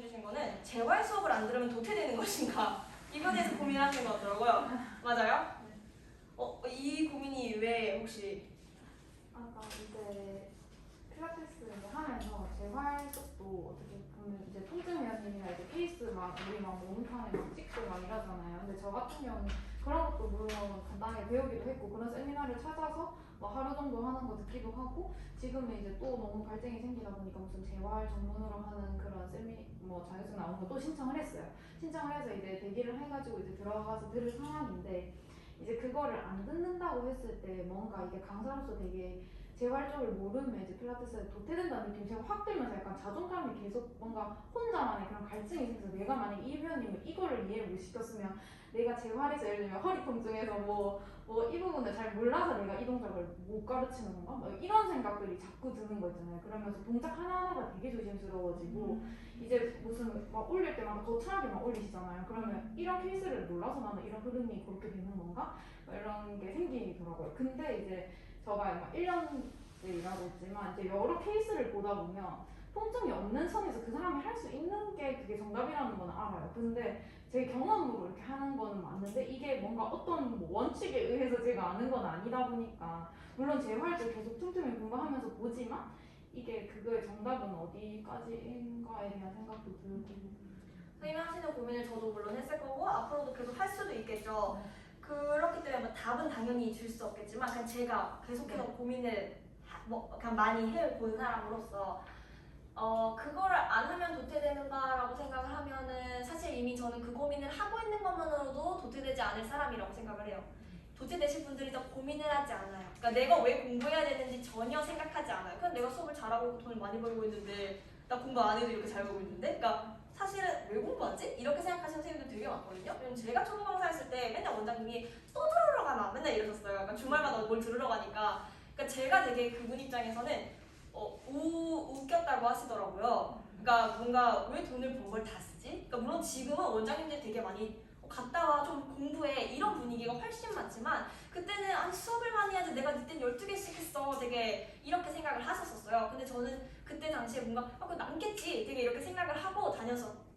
주신 거는 재활 수업을 안 들으면 도태되는 것인가 이거에 대해서 고민하시는 것 같더라고요. 맞아요? 어, 이 고민이 왜 혹시 아까 이제 필라테스 이제 하면서 재활 쪽도 어떻게 보면 이제 통증 회원님이나 이제 케이스 막 우리 막 몸판에 막 찍고 막 이러잖아요. 근데 저 같은 경우는 그런 것도 물론 간단하게 배우기도 했고 그런 세미나를 찾아서 뭐 하루 정도 하는 거 듣기도 하고 지금은 이제 또 너무 갈증이 생기다 보니까 무슨 재활 전문으로 하는 그런 세미 뭐 자격증 나오는 거 또 신청을 했어요. 신청을 해서 이제 대기를 해가지고 이제 들어가서 들을 상황인데 이제 그거를 안 듣는다고 했을 때 뭔가 이게 강사로서 되게 재활 쪽을 모르면 이제 필라테스에 도태된다는 느낌이 제가 확 들면서 약간 자존감이 계속 뭔가 혼자만의 그런 갈증이 생겨서 내가 만약 이 회원님을 이거를 이해를 못 시켰으면 내가 재활에서 예를 들면 허리 통증에서 뭐, 뭐 이 부분을 잘 몰라서 내가 이 동작을 못 가르치는 건가? 뭐 이런 생각들이 자꾸 드는 거 있잖아요. 그러면서 동작 하나하나가 되게 조심스러워지고 이제 무슨 막 올릴 때마다 거창하게 막 올리시잖아요. 그러면 이런 케이스를 몰라서 나는 이런 흐름이 그렇게 되는 건가? 뭐 이런 게 생기더라고요. 근데 이제 저가 막 1년째 일하고 있지만 이제 여러 케이스를 보다 보면 통증이 없는 선에서 그 사람이 할 수 있는 게 그게 정답이라는 건 알아요. 근데 제 경험으로 이렇게 하는 거는 맞는데 이게 뭔가 어떤 뭐 원칙에 의해서 제가 아는 건 아니다 보니까 물론 재활도 계속 틈틈이 공부하면서 보지만 이게 그거의 정답은 어디까지인가에 대한 생각도 들고 선생님이 하시는 고민을 저도 물론 했을 거고 앞으로도 계속 할 수도 있겠죠. 그렇기 때문에 뭐 답은 당연히 줄 수 없겠지만 그냥 제가 계속해서 고민을 하- 뭐 그냥 많이 해본 사람으로서 어 그거를 안 하면 도태되는가라고 생각을 하면은 사실 이미 저는 그 고민을 하고 있는 것만으로도 도태되지 않을 사람이라고 생각을 해요. 도태되실 분들이 더 고민을 하지 않아요. 그러니까 내가 왜 공부해야 되는지 전혀 생각하지 않아요. 그냥 내가 수업을 잘하고 돈을 많이 벌고 있는데 나 공부 안 해도 이렇게 잘 벌고 있는데, 그러니까 사실은 왜 공부하지? 이렇게 생각하시는 선생님들 되게 많거든요. 제가 초보 강사 했을 때 맨날 원장님이 또 들으러 가나 맨날 이러셨어요. 그러니까 주말마다 뭘 들으러 가니까. 그러니까 제가 되게 그분 입장에서는 어, 우, 웃겼다고 하시더라고요. 그러니까 뭔가 왜 돈을 번 걸 다 쓰지? 그러니까 물론 지금은 원장님들 되게 많이 어, 갔다 와 좀 공부해 이런 분위기가 훨씬 많지만 그때는 아니 수업을 많이 해야지 내가 니땐 12개씩 했어 되게 이렇게 생각을 하셨었어요. 근데 저는 그때 당시에 뭔가 아, 그거 남겠지 되게 이렇게 생각을 하고 저는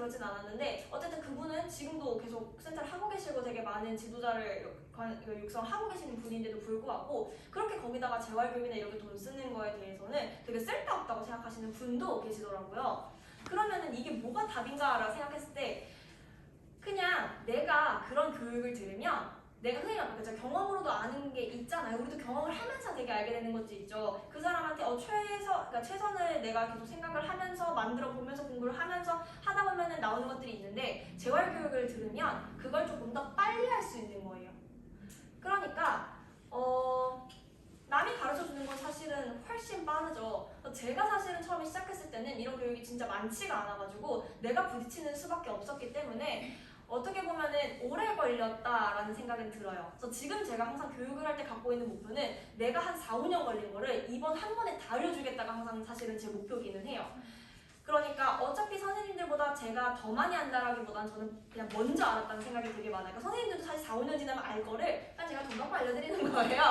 그러진 않았는데 어쨌든 그분은 지금도 계속 센터를 하고 계시고 되게 많은 지도자를 관- 그 육성하고 계시는 분인데도 불구하고 그렇게 거기다가 재활교육이나 이렇게 돈 쓰는 거에 대해서는 되게 쓸데없다고 생각하시는 분도 계시더라고요. 그러면은 이게 뭐가 답인가라고 생각했을 때 그냥 내가 그런 교육을 들으면 내가 흔히 말하는 죠 경험으로도 아는 게 있잖아요. 우리도 경험을 하면서 되게 알게 되는 것도 있죠. 그 사람한테 어 최선 그러니까 최선을 내가 계속 생각을 하면서 만들어 보면서 공부를 하면서 하다 보면은 나오는 것들이 있는데 재활 교육을 들으면 그걸 조금 더 빨리 할 수 있는 거예요. 그러니까 어 남이 가르쳐 주는 건 사실은 훨씬 빠르죠. 제가 사실은 처음에 시작했을 때는 이런 교육이 진짜 많지가 않아가지고 내가 부딪히는 수밖에 없었기 때문에 어떻게 보면은 오래 걸렸다라는 생각은 들어요. 그래서 지금 제가 항상 교육을 할 때 갖고 있는 목표는 내가 한 4, 5년 걸린 거를 이번 한 번에 다 알려주겠다가 항상 사실은 제 목표기는 해요. 그러니까 어차피 선생님들보다 제가 더 많이 안다라기보다는 저는 그냥 먼저 알았다는 생각이 되게 많아요. 그러니까 선생님들도 사실 4, 5년 지나면 알 거를 그냥 제가 돈 받고 알려드리는 거예요.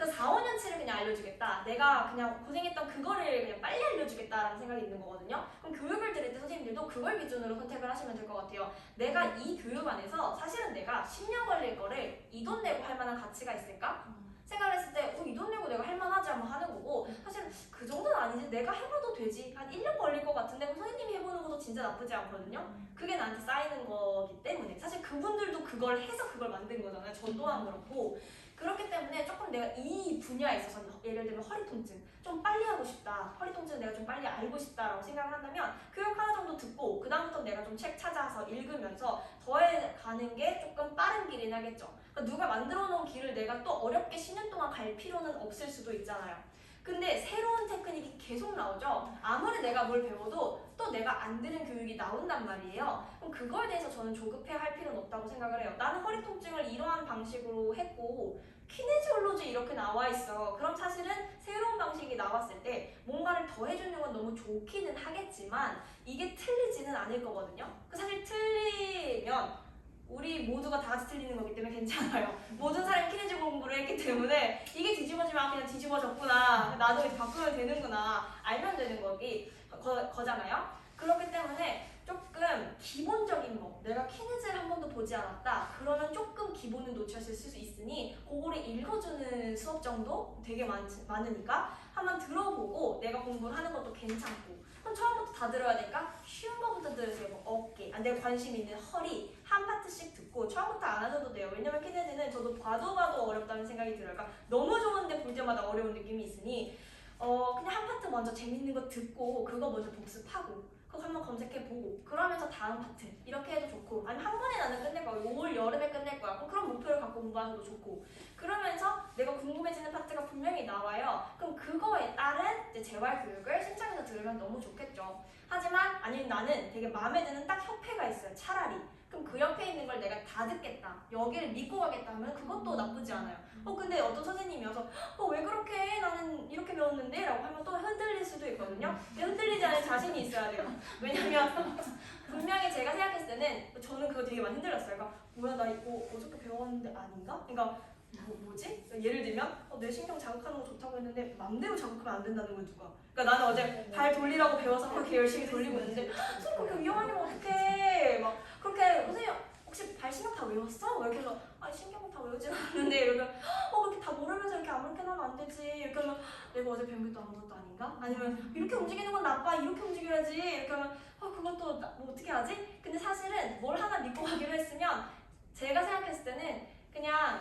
그래서 4, 5년치를 그냥 알려주겠다. 내가 그냥 고생했던 그거를 그냥 빨리 알려주겠다라는 생각이 있는 거거든요. 그럼 교육을 들을 때 선생님들도 그걸 기준으로 선택을 하시면 될 것 같아요. 내가 이 교육 안에서 사실은 내가 10년 걸릴 거를 이 돈 내고 할 만한 가치가 있을까? 생각을 했을 때, 어, 이 돈 내고 내가 할 만하지 하면 하는 거고, 사실 그 정도는 아니지. 내가 해봐도 되지. 한 1년 걸릴 것 같은데, 그럼 선생님이 해보는 것도 진짜 나쁘지 않거든요. 그게 나한테 쌓이는 거기 때문에. 사실 그분들도 그걸 해서 그걸 만든 거잖아요. 저 또한 그렇고. 그렇기 때문에 조금 내가 이 분야에 있어서 예를 들면 허리 통증 좀 빨리 하고 싶다 허리 통증 내가 좀 빨리 알고 싶다라고 생각을 한다면 교육 하나 정도 듣고 그 다음부터 내가 좀 책 찾아서 읽으면서 더해 가는 게 조금 빠른 길이긴 하겠죠. 그러니까 누가 만들어 놓은 길을 내가 또 어렵게 10년 동안 갈 필요는 없을 수도 있잖아요. 근데 새로운 테크닉이 계속 나오죠. 아무리 내가 뭘 배워도 또 내가 안 들은 교육이 나온단 말이에요 그럼 그거에 대해서 저는 조급해 할 필요는 없다고 생각을 해요 나는 허리 통증을 이러한 방식으로 했고 키네지올로지 이렇게 나와 있어. 그럼 사실은 새로운 방식이 나왔을 때 뭔가를 더 해주는 건 너무 좋기는 하겠지만 이게 틀리지는 않을 거거든요. 그 사실 틀리면 우리 모두가 다 같이 틀리는 거기 때문에 괜찮아요. 모든 사람이 키네지 공부를 했기 때문에 이게 뒤집어지면 아, 그냥 뒤집어졌구나. 나도 이제 바꾸면 되는구나. 알면 되는 거기 거, 거잖아요. 그렇기 때문에 조금 기본적인 거 내가 키네즈를 한 번도 보지 않았다. 그러면 조금 기본은 놓쳤을 수 있으니 그거를 읽어주는 수업 정도 되게 많, 많으니까 한번 들어보고 내가 공부를 하는 것도 괜찮고. 그럼 처음부터 다 들어야 되니까? 쉬운 거부터 들으세요 뭐 어깨. 아, 내가 관심 있는 허리 한 파트씩 듣고 처음부터 안 하셔도 돼요. 왜냐면 키네즈는 저도 봐도 봐도 어렵다는 생각이 들어요. 그러니까 너무 좋은데 볼 때마다 어려운 느낌이 있으니 어 그냥 한 파트 먼저 재밌는 거 듣고 그거 먼저 복습하고 그거 한번 검색해보고 그러면서 다음 파트. 이렇게 해도 좋고 아니면 한 번에 나는 끝낼 거야. 올 여름에 끝낼 거야. 그럼 그런 목표를 갖고 공부하는 것도 좋고. 그러면서 내가 궁금해지는 파트가 분명히 나와요. 그럼 그거에 따른 이제 재활 교육을 신청해서 들으면 너무 좋겠죠. 하지만 아니 나는 되게 마음에 드는 딱 협회가 있어요. 차라리. 그럼 그 옆에 있는 걸 내가 다 듣겠다. 여기를 믿고 가겠다 하면 그것도 나쁘지 않아요. 어 근데 어떤 선생님이 와서 어 왜 그렇게 해? 나는 배웠는데? 라고 하면 또 흔들릴 수도 있거든요 근데 흔들리지 않을 자신이 있어야 돼요 왜냐면 분명히 제가 생각했을 때는 저는 그거 되게 많이 흔들렸어요 그러니까 뭐야 나 이거 어저께 배웠는데 아닌가? 그러니까 뭐, 뭐지? 예를 들면 어, 내 신경 자극하는 거 좋다고 했는데 맘대로 자극하면 안 된다는 건 누가 그러니까 나는 어제 발 돌리라고 배워서 그렇게 열심히 돌리고 있는데 선생님 그렇게 위험하면 어떡해 막 그렇게 선생님 혹시 발 신경 다 외웠어? 막 이렇게 해서 아 신경은 다 외우진 않는데 이러면 어 그렇게 다 모르면서 이렇게 아무렇게나 하면 안 되지 이렇게 하면 내가 어제 배운 게 또 아무것도 아닌가? 아니면 이렇게 움직이는 건 나빠 이렇게 움직여야지 이렇게 하면 어 그것도 나- 뭐 어떻게 하지? 근데 사실은 뭘 하나 믿고 가기로 했으면 제가 생각했을 때는 그냥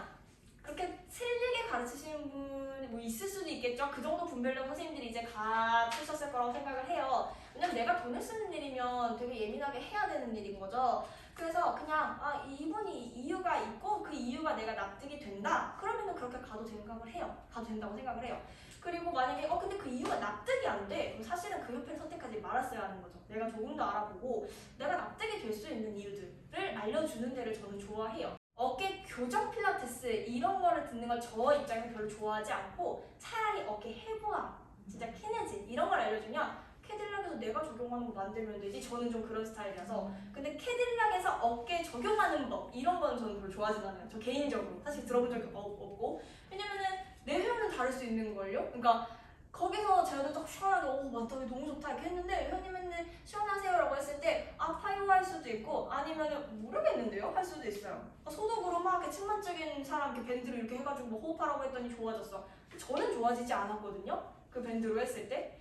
그렇게 틀리게 가르치시는 분이 뭐 있을 수도 있겠죠. 그 정도 분별력 선생님들이 이제 갖추셨을 거라고 생각을 해요. 왜냐면 내가 돈을 쓰는 일이면 되게 예민하게 해야 되는 일인 거죠. 그래서 그냥 아 이분이 이유가 있고 그 이유가 내가 납득이 된다. 그러면은 그렇게 가도 생각을 해요. 가도 된다고 생각을 해요. 그리고 만약에 어 근데 그 이유가 납득이 안 돼. 그럼 사실은 그 협회를 선택하지 말았어야 하는 거죠. 내가 조금 더 알아보고 내가 납득이 될 수 있는 이유들을 알려주는 데를 저는 좋아해요. 어깨 교정 필라테스 이런 거를 듣는 걸 저 입장에서 별로 좋아하지 않고 차라리 어깨 해부학 진짜 키네지 이런 걸 알려주면 캐딜락에서 내가 적용하는 거 만들면 되지? 저는 좀 그런 스타일이라서. 근데 캐딜락에서 어깨 적용하는 법 이런 거는 저는 별로 좋아하진 않아요. 저 개인적으로. 사실 들어본 적이 없- 없고. 왜냐면은 내 회원은 다를 수 있는 걸요? 그러니까 거기서 제가 딱 시원하게 오 맞다 너무 좋다. 이렇게 했는데 회원님 맨날 시원하세요라고 했을 때 아파요 할 수도 있고 아니면은 모르겠는데요? 할 수도 있어요. 아, 소독으로 막 이렇게 측만적인 사람 이렇게 밴드를 이렇게 해가지고 뭐 호흡하라고 했더니 좋아졌어. 저는 좋아지지 않았거든요? 그 밴드로 했을 때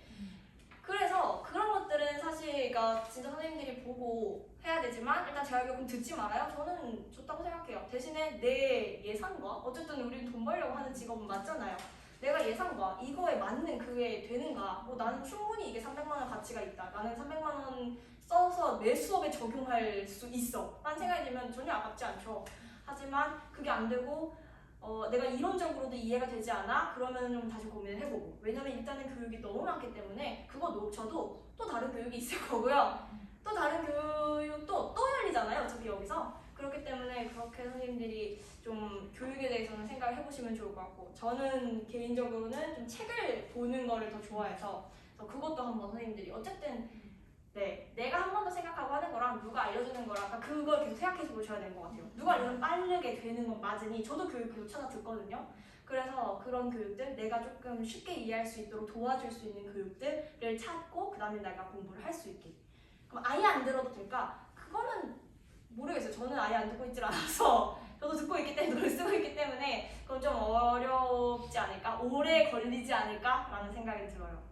그래서 그런 것들은 사실 그러니까 진짜 선생님들이 보고 해야 되지만 일단 결국 듣지 말아요. 저는 좋다고 생각해요. 대신에 내 예상과 어쨌든 우리는 돈 벌려고 하는 직업은 맞잖아요. 내가 예상과 이거에 맞는 그게 되는가? 뭐 나는 충분히 이게 300만 원 가치가 있다. 나는 300만 원 써서 내 수업에 적용할 수 있어. 라는 생각이 들면 전혀 아깝지 않죠. 하지만 그게 안 되고 어, 내가 이론적으로도 이해가 되지 않아? 그러면 좀 다시 고민을 해보고. 왜냐면 일단은 교육이 너무 많기 때문에 그 거 놓쳐도 또 다른 교육이 있을 거고요. 또 다른 교육도 또 열리잖아요 어차피 여기서. 그렇기 때문에 그렇게 선생님들이 좀 교육에 대해서는 생각을 해보시면 좋을 것 같고 저는 개인적으로는 좀 책을 보는 거를 더 좋아해서 그것도 한번 선생님들이 어쨌든 네 내가 한 번 더 생각하고 하는 거랑 누가 알려주는 거랑 그걸 계속 생각해서 보셔야 되는 것 같아요. 누가 알려주면 빠르게 되는 건 맞으니 저도 교육 계속 찾아 듣거든요 그래서 그런 교육들 내가 조금 쉽게 이해할 수 있도록 도와줄 수 있는 교육들을 찾고 그 다음에 내가 공부를 할 수 있게 그럼 아예 안 들어도 될까? 그거는 모르겠어요 저는 아예 안 듣고 있질 않아서 저도 듣고 있기 때문에 노래 쓰고 있기 때문에 그건 좀 어렵지 않을까? 오래 걸리지 않을까? 라는 생각이 들어요